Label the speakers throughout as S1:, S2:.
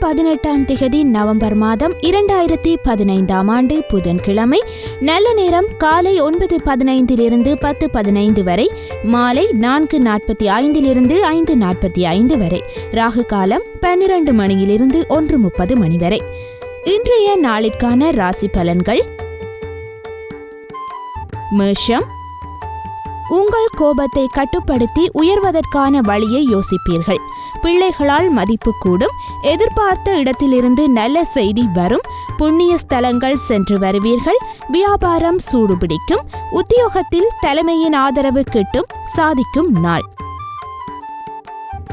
S1: பதினெட்டாம் திகதி நவம்பர் மாதம் இரண்டாயிரத்தி பதினைந்தாம் ஆண்டு புதன்கிழமை. நல்ல நேரம் காலை ஒன்பது பதினைந்திலிருந்து பத்து பதினைந்து வரை மாலை நான்கு நாற்பத்தி ஐந்திலிருந்து ஐந்து நாற்பத்தி ஐந்து வரை ராகு காலம் பன்னிரண்டு மணியிலிருந்து ஒன்று முப்பது மணி வரை. இன்றைய நாளிற்கான ராசி பலன்கள். மேஷம் உங்கள் கோபத்தை கட்டுப்படுத்தி உயர்வதற்கான வழியை யோசிப்பீர்கள். பிள்ளைகளால் மதிப்பு கூடும். எதிர்பார்த்த இடத்திலிருந்து நல்ல செய்தி வரும். புண்ணிய ஸ்தலங்கள் சென்று வருவீர்கள். வியாபாரம் சூடுபிடிக்கும். உத்தியோகத்தில் தலைமையின் ஆதரவு கிட்டும் சாதிக்கும் நாள்.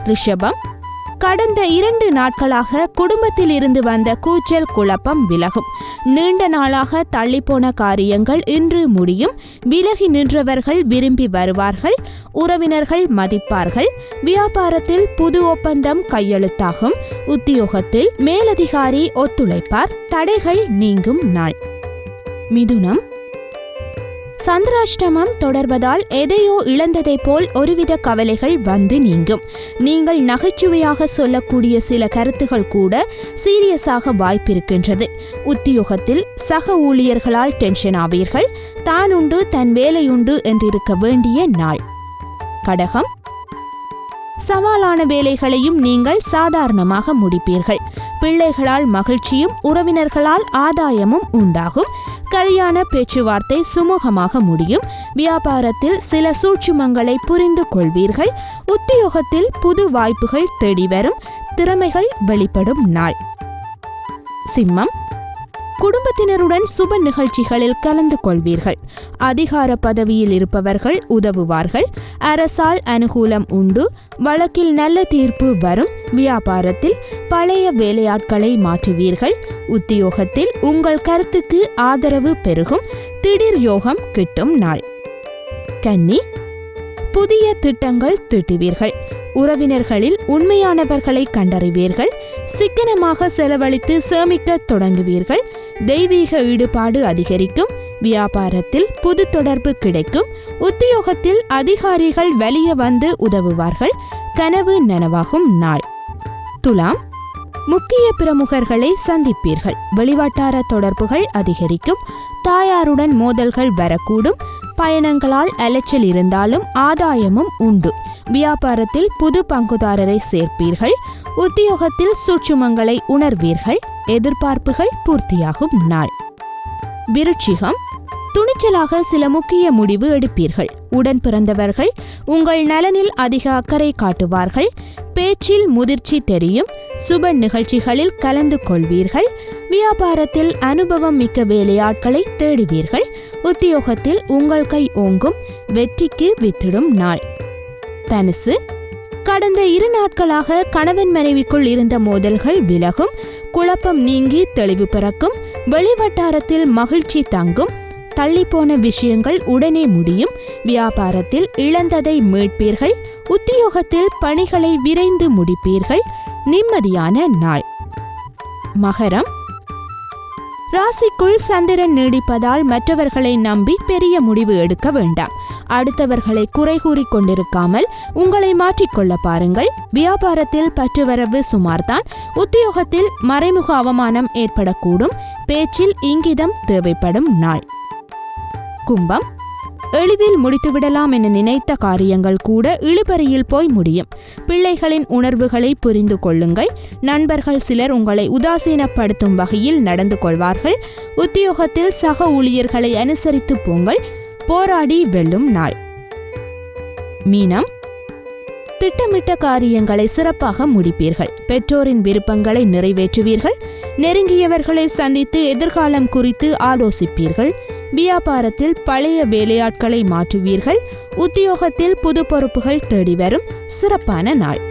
S1: ரிஷபம் கடந்த இரண்டு நாட்களாக குடும்பத்தில் இருந்து வந்த கூச்சல் குழப்பம் விலகும். நீண்ட நாளாக தள்ளிப்போன காரியங்கள் இன்று முடியும். விலகி நின்றவர்கள் விரும்பி வருவார்கள் உறவினர்கள் மதிப்பார்கள். வியாபாரத்தில் புது ஒப்பந்தம் கையெழுத்தாகும். உத்தியோகத்தில் மேலதிகாரி ஒத்துழைப்பார். தடைகள் நீங்கும் நாள். மிதுனம் சந்திராஷ்டமம் தொடர்வதால் எதையோ இழந்ததைப் போல் ஒருவித கவலைகள் வந்து நீங்கும். நீங்கள் நகைச்சுவையாக சொல்லக்கூடிய சில கருத்துகள் கூட சீரியஸாக வாய்ப்பிருக்கின்றது. உத்தியோகத்தில் சக ஊழியர்களால் டென்ஷன் ஆவீர்கள். தான் உண்டு தன் வேலையுண்டு என்றிருக்க வேண்டிய நாள். கடகம். சவாலான வேலைகளையும் நீங்கள் சாதாரணமாக முடிப்பீர்கள். பிள்ளைகளால் மகிழ்ச்சியும் உறவினர்களால் ஆதாயமும் உண்டாகும். கல்யாண பேச்சுவார்த்தை சுமூகமாக முடியும். வியாபாரத்தில் சில சூட்சுமங்களை புரிந்து கொள்வீர்கள். உத்தியோகத்தில் புது வாய்ப்புகள் தேடி வரும் திறமைகள் வெளிப்படும் நாள். சிம்மம். குடும்பத்தினருடன் சுப நிகழ்ச்சிகளில் கலந்து கொள்வீர்கள். அதிகார பதவியில் இருப்பவர்கள் உதவுவார்கள். அரசால் அனுகூலம் உண்டு. வழக்கில் நல்ல தீர்ப்பு வரும். வியாபாரத்தில் பழைய வேலையாட்களை மாற்றுவீர்கள். உத்தியோகத்தில் உங்கள் கருத்துக்கு ஆதரவு பெருகும். திடீர் யோகம் கிட்டும் நாள். கன்னி புதிய திட்டங்கள் தீட்டுவீர்கள். உறவினர்களில் உண்மையானவர்களை கண்டறிவீர்கள் சிக்கனமாக செலவழித்து சேமிக்க தொடங்குவீர்கள் தெய்வீக ஈடுபாடு அதிகரிக்கும் வியாபாரத்தில் புது தொடர்பு கிடைக்கும் உத்தியோகத்தில் அதிகாரிகள் வெளியே வந்து உதவுவார்கள் கனவு நனவாகும் நாள். துலாம் முக்கிய பிரமுகர்களை சந்திப்பீர்கள் வெளிவட்டார தொடர்புகள் அதிகரிக்கும் தாயாருடன் மோதல்கள் வரக்கூடும் பயணங்களால் அலைச்சல் இருந்தாலும் ஆதாயமும் உண்டு. வியாபாரத்தில் புது பங்குதாரரை சேர்ப்பீர்கள். உத்தியோகத்தில் சூட்சுமங்களை உணர்வீர்கள். எதிர்பார்ப்புகள் பூர்த்தியாகும் நாள். விருட்சிகம். துணிச்சலாக சில முக்கிய முடிவு எடுப்பீர்கள். உடன் பிறந்தவர்கள் உங்கள் நலனில் அதிக அக்கறை காட்டுவார்கள். பேச்சில் முதிர்ச்சி தெரியும். சுப நிகழ்ச்சிகளில் கலந்து கொள்வீர்கள். வியாபாரத்தில் அனுபவம் மிக்க வேலையாட்களை தேடுவீர்கள். உத்தியோகத்தில் உங்கள் கை ஓங்கும் வெற்றிக்கு வித்திடும் நாள். தனுசு கடந்த இரு நாட்களாக கணவன் மனைவிக்குள் இருந்த மோதல்கள் விலகும் குழப்பம் நீங்கி தெளிவு பிறக்கும் வெளிவட்டாரத்தில் மகிழ்ச்சி தங்கும் தள்ளிப்போன விஷயங்கள் உடனே முடியும் வியாபாரத்தில் இழந்ததை மீட்பீர்கள் உத்தியோகத்தில் பணிகளை விரைந்து முடிப்பீர்கள் நிம்மதியான நாள். மகரம் ராசிக்குள் சந்திரன் நீடிப்பதால் மற்றவர்களை நம்பி பெரிய முடிவு எடுக்க வேண்டாம். அடுத்தவர்களை குறை கூறி கொண்டிருக்காமல் உங்களை மாற்றிக்கொள்ள பாருங்கள். வியாபாரத்தில் பற்றுவரவு சுமார்தான். உத்தியோகத்தில் மறைமுக அவமானம் ஏற்படக்கூடும். பேச்சில் இங்கிதம் தேவைப்படும் நாள். கும்பம் எளிதில் முடித்துவிடலாம் என நினைத்த காரியங்கள் கூட இழுபறியில் போய் முடியும். பிள்ளைகளின் உணர்வுகளை புரிந்து கொள்ளுங்கள். நண்பர்கள் சிலர் உங்களை உதாசீனப்படுத்தும் வகையில் நடந்து கொள்வார்கள். உத்தியோகத்தில் சக ஊழியர்களை அனுசரித்து போங்கள். போராடி வெல்லும் நாள். மீனம். திட்டமிட்ட காரியங்களை சிறப்பாக முடிப்பீர்கள். பெற்றோரின் விருப்பங்களை நிறைவேற்றுவீர்கள். நெருங்கியவர்களை சந்தித்து எதிர்காலம் குறித்து ஆலோசிப்பீர்கள். வியாபாரத்தில் பழைய வேலையாட்களை மாற்றுவீர்கள். உத்தியோகத்தில் புது பொறுப்புகள் தேடி வரும் சிறப்பான நாள்.